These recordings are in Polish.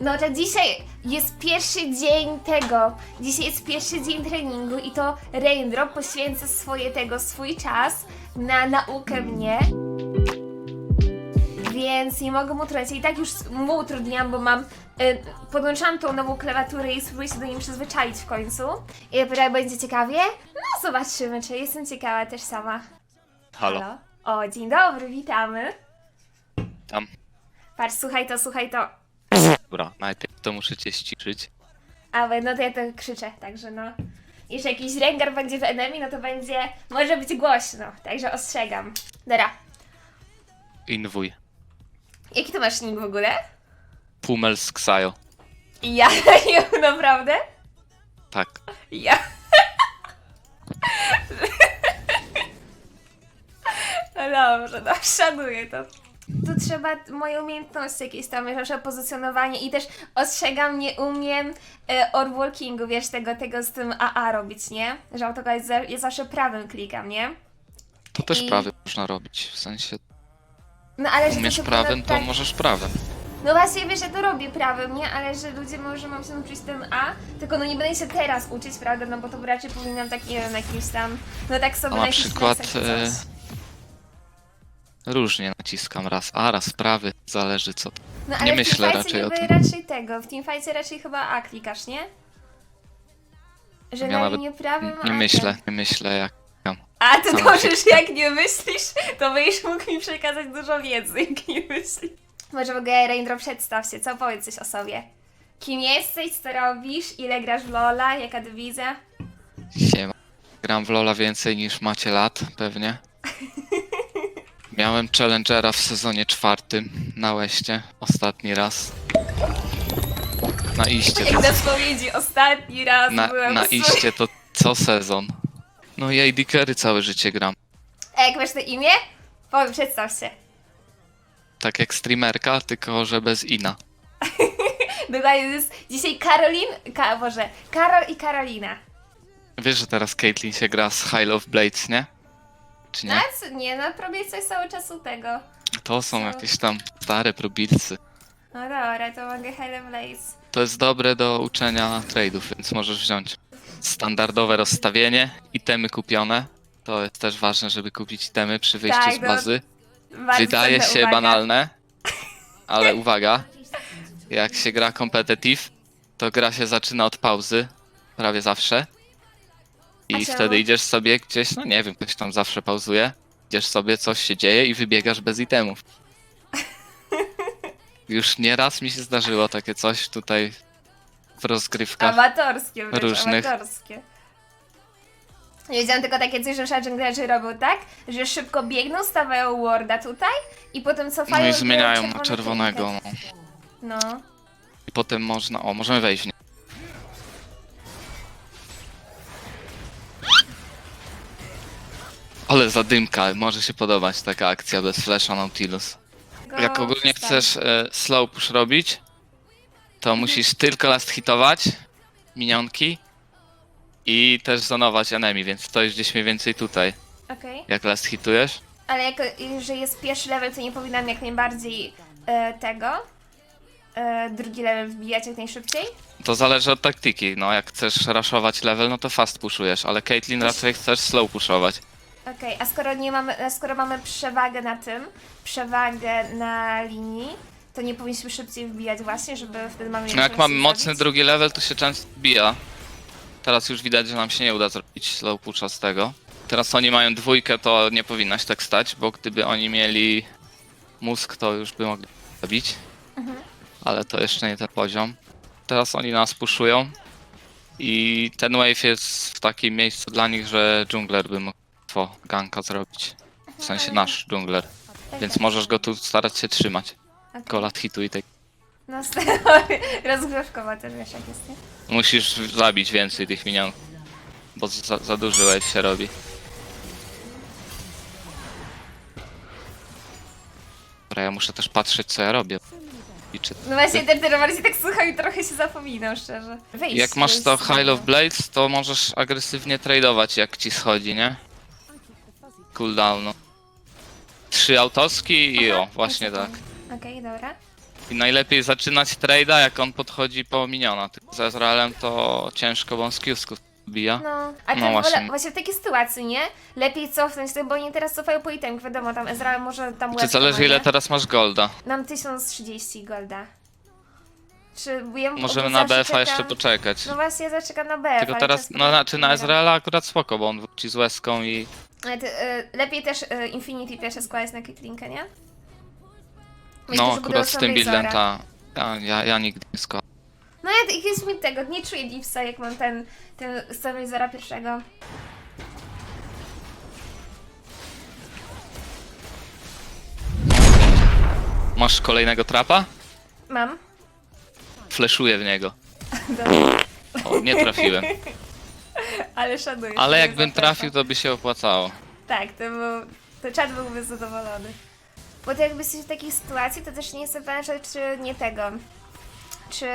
No to dzisiaj jest pierwszy dzień tego. Dzisiaj jest pierwszy dzień treningu i to Raindrop poświęca swoje tego, swój czas na naukę mnie. Więc nie mogę mu tracić. I tak już mu utrudniam, bo mam. Y, podłączam tą nową klawiaturę i spróbuję się do niej przyzwyczaić w końcu. I dopiero będzie ciekawie. No zobaczymy, czy jestem ciekawa też sama. Halo. O, dzień dobry, witamy. Tam. Patrz, słuchaj to, słuchaj to. Dobra, najpierw to muszę cię ściszyć. Ale no to ja to krzyczę, także no. Jeśli jakiś rengar będzie w enemy, no to będzie, może być głośno, także ostrzegam. Dobra, Inwuj. jaki to masz nick w ogóle? Pumel z Xayo. Ja, ja naprawdę? Tak. Ja. No dobrze, no szanuję to. Trzeba moje umiejętności jakieś tam, wiesz, nasze pozycjonowanie i też ostrzegam, nie umiem e, orwalkingu, wiesz, tego, tego z tym AA robić, nie? Że autoka jest, za- jest zawsze prawym klikam, nie? To też I- prawy można robić. W sensie No ale że umiesz się prawym, to tak- możesz prawym. No właśnie, wiesz, ja to robię prawym, nie? Ale że ludzie może mam się nauczyć ten A, tylko no nie będę się teraz uczyć, prawda? No bo to raczej powinnam tak, nie wiem, jakimś tam, no tak sobie A na jakichś przykład, czy e, coś. Różnie naciskam raz A, raz prawy. Zależy co. No, nie ale myślę w teamfightie raczej o niby tym. raczej tego, w teamfightie raczej chyba A klikasz, nie? Że Ja na nawet linię prawym, Nie a myślę, nie myślę jak. A ty Sama jak nie myślisz, to będziesz mógł mi przekazać dużo wiedzy, jak nie myślisz. Może w ogóle Raindrop przedstaw się, co? Powiedz coś o sobie. Kim jesteś, co robisz, ile grasz w Lola, jaka dywizja? Siema. Gram w Lola więcej niż macie lat, pewnie. Miałem Challengera w sezonie czwartym na Łeście. Ostatni raz. Na iście. Jak na spowiedzi ostatni raz Na, byłem na w iście to co sezon. No i AD Carry całe życie gram. A jak masz to imię? Powiem, przedstaw się. Tak jak streamerka, tylko że bez ina. Dokładnie, to jest dzisiaj Karolin, Ka, Boże, Karol i Karolina. Wiesz, że teraz Caitlyn się gra z High of Blades, nie? Czy No, nie? a co- nie, coś cały czas u tego. To są jakieś tam stare probilcy. No dobra, to mogę Helen Blaze. To jest dobre do uczenia trade'ów, więc możesz wziąć standardowe rozstawienie, itemy kupione. To jest też ważne, żeby kupić itemy przy wyjściu Tak, z no, bazy. Bardzo Wydaje się uwaga. banalne, ale uwaga, jak się gra competitive, to gra się zaczyna od pauzy, prawie zawsze. I czemu? wtedy idziesz sobie gdzieś, no nie wiem, ktoś tam zawsze pauzuje. Idziesz sobie, coś się dzieje i wybiegasz bez itemów. Już nieraz mi się zdarzyło takie coś tutaj w rozgrywkach. Amatorskie wręcz, różnych. amatorskie. Ja tylko takie coś, że Shadowgrerzy robią tak, że szybko biegną, stawiają warda tutaj i potem cofają No i zmieniają na czerwonego. No. No. I potem można, o, możemy wejść w nie. Ale zadymka, może się podobać taka akcja bez flasha Nautilus. Go Jak ogólnie przestań. chcesz e, slow push robić, to musisz tylko last hitować minionki i też zonować enemy, więc stoisz gdzieś mniej więcej tutaj, Okej. jak last hitujesz. Ale jako, że jest pierwszy level, to nie powinnam jak najbardziej e, tego, e, drugi level wbijać jak najszybciej? To zależy od taktyki, no jak chcesz raszować level, no to fast pushujesz, ale Caitlyn raczej chcesz slow pushować. Okej, a skoro nie mamy, a skoro mamy przewagę na tym, przewagę na linii, to nie powinniśmy szybciej wbijać właśnie, żeby wtedy mamy No jak mamy mocny zabić? drugi level, to się często bija. Teraz już widać, że nam się nie uda zrobić slow pusha z tego. Teraz oni mają dwójkę, to nie powinnaś tak stać, bo gdyby oni mieli mózg, to już by mogli zabić. Mhm. Ale to jeszcze nie ten poziom. Teraz oni nas puszują. I ten wave jest w takim miejscu dla nich, że dżungler by mógł łatwo ganka zrobić. W sensie nasz dżungler. Więc możesz go tu starać się trzymać. Okej. Golat hitu i tak. No rozgrzewkowa też wiesz jak jest, nie? Musisz zabić więcej tych minionków. Bo za, za duży wave się robi. Dobra, ja muszę też patrzeć co ja robię. I czy... No właśnie, ten bardziej tak słucham i trochę się zapominam, szczerze. Wyjść Jak masz to. High of Blades, to możesz agresywnie tradeować jak ci schodzi, nie? Cooldownu. Trzy autoski i Aha, o, właśnie jest tak. Okej, dobra. I najlepiej zaczynać trade'a, jak on podchodzi po miniona. Tylko Z Ezrealem to ciężko, bo on z bija. No, a No ten właśnie. właśnie. właśnie w takiej sytuacji, nie? Lepiej cofnąć, bo oni teraz cofają po itemk, wiadomo, tam Ezreal może tam Czy zależy ma, ile teraz masz golda? Mam 1030 golda. Czy ja Możemy zawsze na BF-a czekam- jeszcze poczekać. No właśnie, ja zaczekam na BF. Tylko ale teraz, często no znaczy na nie Ezreala akurat spoko, bo on wróci z łezką i... Ty, y, lepiej też y, Infinity pierwsze składać na Kitlinkę, nie? Myślę, No akurat z tym buildem ta... Ja, ja, ja nigdy nie składam. No ja jest mi tego, nie czuję Gipsa, jak mam ten, ten Stabilizera pierwszego. Masz kolejnego trapa? Mam. Fleszuję w niego. Dobra. O, nie trafiłem. Ale szanuję. Ale jakbym trafił, to by się opłacało. Tak, to był... To czat byłby zadowolony. Bo to jakby jesteś w takiej sytuacji, to też nie jestem pewna, że czy nie tego. Czy...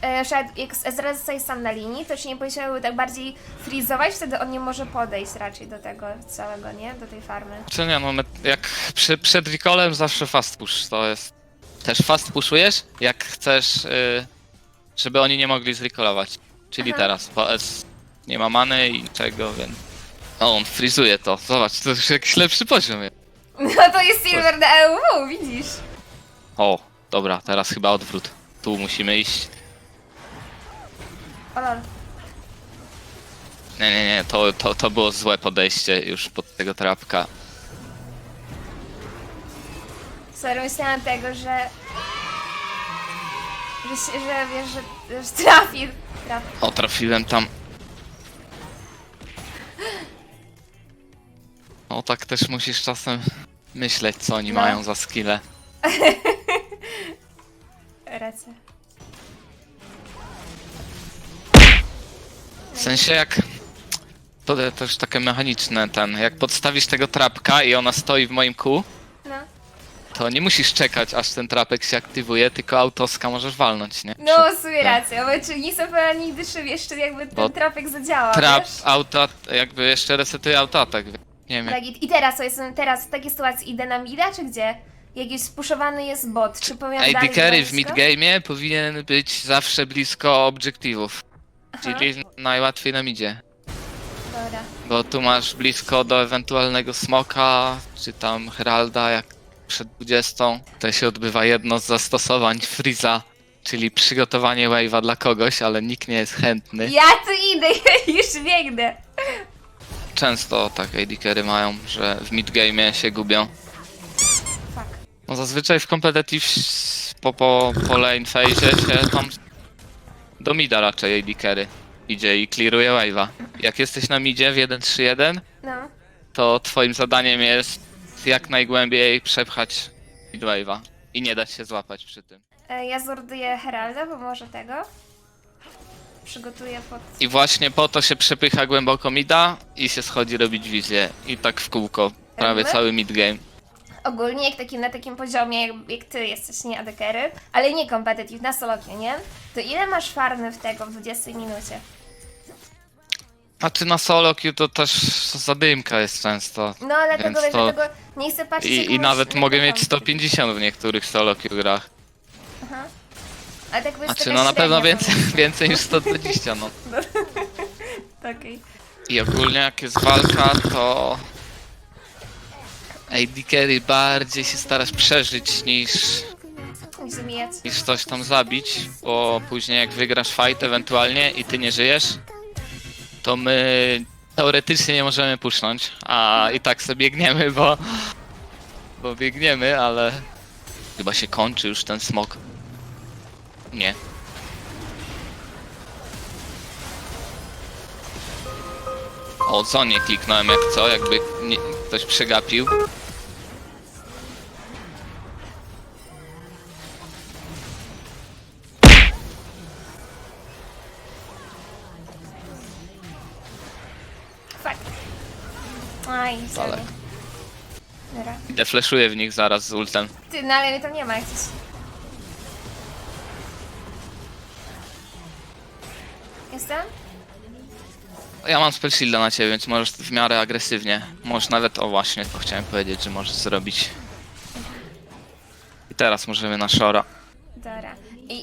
E, na przykład jak Ezra zostaje sam na linii, to czy nie powinniśmy tak bardziej freezować, wtedy on nie może podejść raczej do tego całego, nie? Do tej farmy. Czy nie, no jak przy, przed recallem zawsze fast push, to jest... Też fast pushujesz, jak chcesz, y, żeby oni nie mogli zrecallować. Czyli Aha. teraz, S nie ma many i niczego, więc... O, on frizuje to, zobacz, to już jakiś lepszy poziom jest. No to jest Silver na EUW, widzisz? O, dobra, teraz chyba odwrót. Tu musimy iść. O lol. Nie, nie, nie, to, to, to było złe podejście już pod tego trapka. Sorry, myślałam tego, że... Że, się, że wiesz, że, że trafi. trafi. O, trafiłem tam. O, tak też musisz czasem myśleć, co oni No. mają za skille. Rację. W sensie jak... To też takie mechaniczne ten, jak podstawisz tego trapka i ona stoi w moim kół, No. to nie musisz czekać aż ten trapek się aktywuje, tylko autoska możesz walnąć, nie? No, Przed- w sumie rację, bo czy nie jestem pewna nigdy, czy jeszcze jakby ten Bo trapek zadziałał, Trap, wiesz? auto, jakby jeszcze resetuje autoatak. Nie wiem, Tak, i teraz, co jestem teraz w takiej sytuacji, idę na mida, czy gdzie? Jakiś spuszowany jest bot, czy powiem AD dalej carry w blisko? midgame'ie powinien być zawsze blisko obiektywów. Aha. Czyli najłatwiej na midzie. Dobra. Bo tu masz blisko do ewentualnego smoka, czy tam heralda, jak przed 20. To się odbywa jedno z zastosowań Freeza, czyli przygotowanie wave'a dla kogoś, ale nikt nie jest chętny. Ja tu idę, już biegnę. Często tak AD carry mają, że w midgame'ie się gubią. Fuck. No zazwyczaj w competitive po, po, po lane phase się tam do mida raczej AD carry idzie i clearuje wave'a. Jak jesteś na midzie w 1-3-1, No. to twoim zadaniem jest jak najgłębiej przepchać mid wave'a i nie dać się złapać przy tym. E, Ja zorduję Heralda, bo może tego. Przygotuję pod... I właśnie po to się przepycha głęboko mida i się schodzi robić wizję. I tak w kółko, prawie Mhm. cały mid game. Ogólnie jak takim, na takim poziomie, jak, jak ty jesteś, nie adekery, ale nie competitive, na solokie, nie? To ile masz farmy w tego w 20 minucie? A ty na solo queue to też zadymka jest często. No ale Więc to- dlatego nie chcę patrzeć jak I, i masz- nawet mogę mieć tam. 150 w niektórych solo queue grach. Ale tak Znaczy no na pewno więcej, więcej niż 120 no. I ogólnie jak jest walka to... AD carry bardziej się starasz przeżyć niż, niż coś tam zabić, bo później jak wygrasz fight ewentualnie i ty nie żyjesz, to my teoretycznie nie możemy pusznąć, a i tak sobie biegniemy, bo... Bo biegniemy, ale... Chyba się kończy już ten smok. Nie. O, co nie kliknąłem jak co, jakby nie, ktoś przegapił. Aj, sorry. Dobra. W nich zaraz z ultem. Ty, no ale mnie tam nie ma jak coś. Jestem? Ja mam spell shielda na ciebie, więc możesz w miarę agresywnie. Możesz nawet, o właśnie, to chciałem powiedzieć, że możesz zrobić. I teraz możemy na Shora.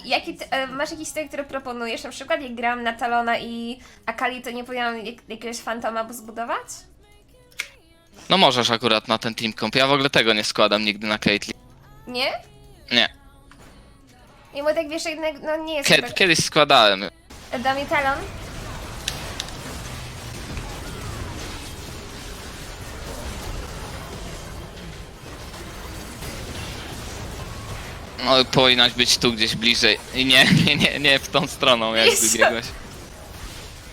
jaki ty, e, masz jakiś styl, który proponujesz? Na przykład jak gram na Talona i Akali, to nie powinnam jak, jakiegoś fantoma zbudować? No możesz akurat na ten team comp. Ja w ogóle tego nie składam nigdy na Caitlyn. Nie? Nie. Bo tak wiesz, jednak, no nie jest Kie- tak. kiedyś składałem. Da mi Talon? No powinnaś być tu gdzieś bliżej. I nie, nie, nie, nie w tą stroną jak Jezu. wybiegłeś.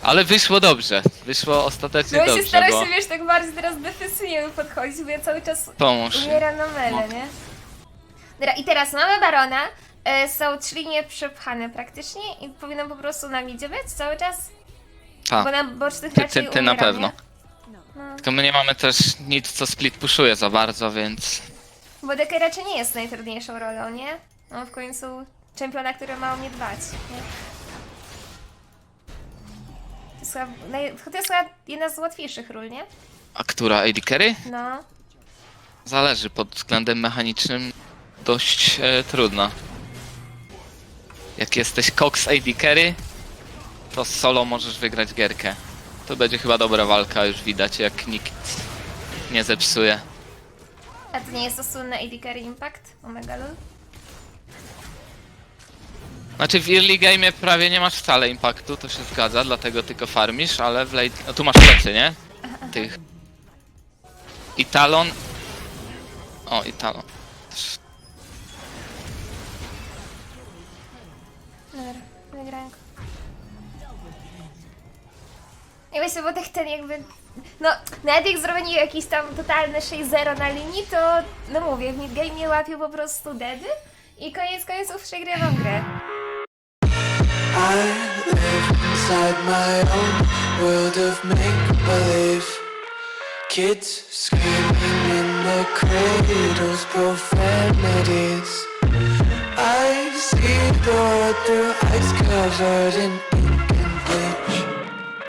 Ale wyszło dobrze. Wyszło ostatecznie No ja się dobrze, staram bo... się, wiesz, tak bardziej teraz defensywnie podchodzić, bo ja cały czas Pomóż. umieram na mele, nie? Dobra, i teraz mamy Barona. E, są trzy linie przepchane praktycznie i powinno po prostu na midzie być cały czas? Tak. Bo na bocznych Ty, raczej ty, ty na pewno. Nie? No. Tylko my nie mamy też nic, co split pushuje za bardzo, więc... Bo Decker raczej nie jest najtrudniejszą rolą, nie? No w końcu czempiona, który ma o mnie dbać, nie? To jest, chyba, naj... to jest chyba jedna z łatwiejszych ról, nie? A która? AD Carry? No. Zależy, pod względem mechanicznym dość e, trudna. Jak jesteś Cox AD Carry, to solo możesz wygrać gierkę. To będzie chyba dobra walka, już widać jak nikt nie zepsuje. A to nie jest to słynne AD Carry Impact? Omega lol? Znaczy w early game prawie nie masz wcale impaktu, to się zgadza, dlatego tylko farmisz, ale w late... No tu masz plecy, nie? Tych. I talon. O, i talon. I właśnie, bo tak ten jakby... No, nawet jak zrobili jakiś tam totalny 6-0 na linii, to no mówię, w midgame łapią po prostu deady i koniec końców przegrywam grę. Kids screaming in their cradles, profanities. door through ice covered in